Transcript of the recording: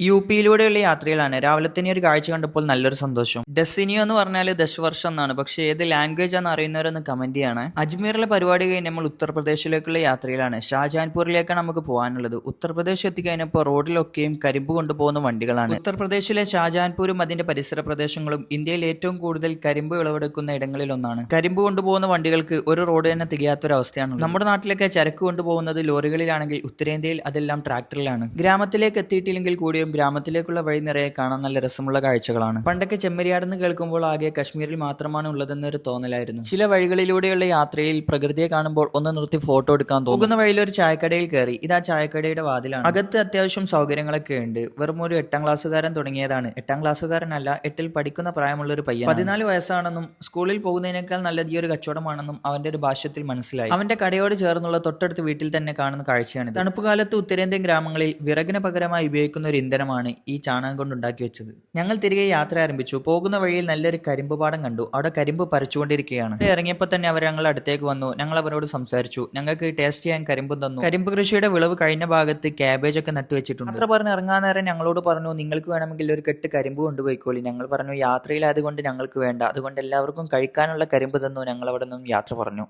U പിയിലൂടെയുള്ള യാത്രയിലാണ്. രാവിലെ തന്നെ ഒരു കാഴ്ച കണ്ടപ്പോൾ നല്ലൊരു സന്തോഷം. ഡെസിനിയോ എന്ന് പറഞ്ഞാൽ ദശവർഷം എന്നാണ്. പക്ഷേ ഏത് ലാംഗ്വേജ് ആണെന്ന് അറിയുന്നവരൊന്ന് കമന്റ് ചെയ്യാണ്. അജ്മീറിലെ പരിപാടി കഴിഞ്ഞ് നമ്മൾ ഉത്തർപ്രദേശിലേക്കുള്ള യാത്രയിലാണ്. ഷാജാൻപൂരിലേക്കാണ് നമുക്ക് പോകാനുള്ളത്. ഉത്തർപ്രദേശ് എത്തിക്കഴിഞ്ഞപ്പോൾ റോഡിലൊക്കെയും കരിമ്പ് കൊണ്ടുപോകുന്ന വണ്ടികളാണ്. ഉത്തർപ്രദേശിലെ ഷാജാൻപൂരും അതിന്റെ പരിസര പ്രദേശങ്ങളും ഇന്ത്യയിൽ ഏറ്റവും കൂടുതൽ കരിമ്പ് വിളവെടുക്കുന്ന ഇടങ്ങളിൽ ഒന്നാണ്. കരിമ്പ് കൊണ്ടുപോകുന്ന വണ്ടികൾക്ക് ഒരു റോഡ് തന്നെ തികയാത്തൊരവസ്ഥയാണ് നമ്മുടെ നാട്ടിലൊക്കെ ചരക്ക് കൊണ്ടുപോകുന്നത് ലോറികളിലാണെങ്കിൽ ഉത്തരേന്ത്യയിൽ അതെല്ലാം ട്രാക്ടറിലാണ്. ഗ്രാമത്തിലേക്ക് എത്തിയിട്ടില്ലെങ്കിൽ കൂടിയും ഗ്രാമത്തിലേക്കുള്ള വഴി നിറയെ കാണാൻ നല്ല രസമുള്ള കാഴ്ചകളാണ്. പണ്ടൊക്കെ ചെമ്മരിയാടെന്ന് കേൾക്കുമ്പോൾ ആകെ കശ്മീരിൽ മാത്രമാണ് ഉള്ളതെന്നൊരു തോന്നലായിരുന്നു. ചില വഴികളിലൂടെയുള്ള യാത്രയിൽ പ്രകൃതിയെ കാണുമ്പോൾ ഒന്ന് നിർത്തി ഫോട്ടോ എടുക്കാൻ തോന്നും. വഴിയിൽ ഒരു ചായക്കടയിൽ കയറി. ഇതാ ചായക്കടയുടെ വാതിലാണ്. അകത്ത് അത്യാവശ്യം സൗകര്യങ്ങളൊക്കെ ഉണ്ട്. വെറും ഒരു എട്ടാം ക്ലാസ്സുകാരൻ തുടങ്ങിയതാണ്. എട്ടാം ക്ലാസ്സുകാരനല്ല എട്ടിൽ പഠിക്കുന്ന പ്രായമുള്ള ഒരു പയ്യൻ പതിനാല് വയസ്സാണെന്നും സ്കൂളിൽ പോകുന്നതിനേക്കാൾ നല്ലത് ഈ ഒരു കച്ചവടമാണെന്നും അവന്റെ ഒരു ഭാഷത്തിൽ മനസ്സിലായി. അവന്റെ കടയോട് ചേർന്നുള്ള തൊട്ടടുത്ത് വീട്ടിൽ തന്നെ കാണുന്ന കാഴ്ചയാണ് തണുപ്പ് കാലത്ത് ഉത്തരേന്ത്യൻ ഗ്രാമങ്ങളിൽ വിറകിന് പകരമായി ഉപയോഗിക്കുന്ന ഒരു ഇന്ധനമാണ് ഈ ചാണകം കൊണ്ട് ഉണ്ടാക്കി വെച്ചത്. ഞങ്ങൾ തിരികെ യാത്ര ആരംഭിച്ചു. പോകുന്ന വഴിയിൽ നല്ലൊരു കരിമ്പ് പാടം കണ്ടു. അവിടെ കരിമ്പ് പറിച്ചുകൊണ്ടിരിക്കുകയാണ്. ഇറങ്ങിയപ്പോൾ തന്നെ അവർ ഞങ്ങൾ അടുത്തേക്ക് വന്നു. ഞങ്ങൾ അവരോട് സംസാരിച്ചു. ഞങ്ങൾക്ക് ടേസ്റ്റ് ചെയ്യാൻ കരിമ്പ് തന്നു. കരിമ്പ് കൃഷിയുടെ വിളവ് കഴിഞ്ഞ ഭാഗത്ത് ക്യാബേജ് ഒക്കെ നട്ടുവെച്ചിട്ടുണ്ട് അത്ര പറഞ്ഞ് ഇറങ്ങാൻ നേരം ഞങ്ങളോട് പറഞ്ഞു നിങ്ങൾക്ക് വേണമെങ്കിൽ ഒരു കെട്ട് കരിമ്പ് കൊണ്ടുപോയിക്കോളി. ഞങ്ങൾ പറഞ്ഞു യാത്രയിലായതുകൊണ്ട് ഞങ്ങൾക്ക് വേണ്ട. അതുകൊണ്ട് എല്ലാവർക്കും കഴിക്കാനുള്ള കരിമ്പ് തന്നു. ഞങ്ങൾ അവിടെ നിന്നും യാത്ര പറഞ്ഞു.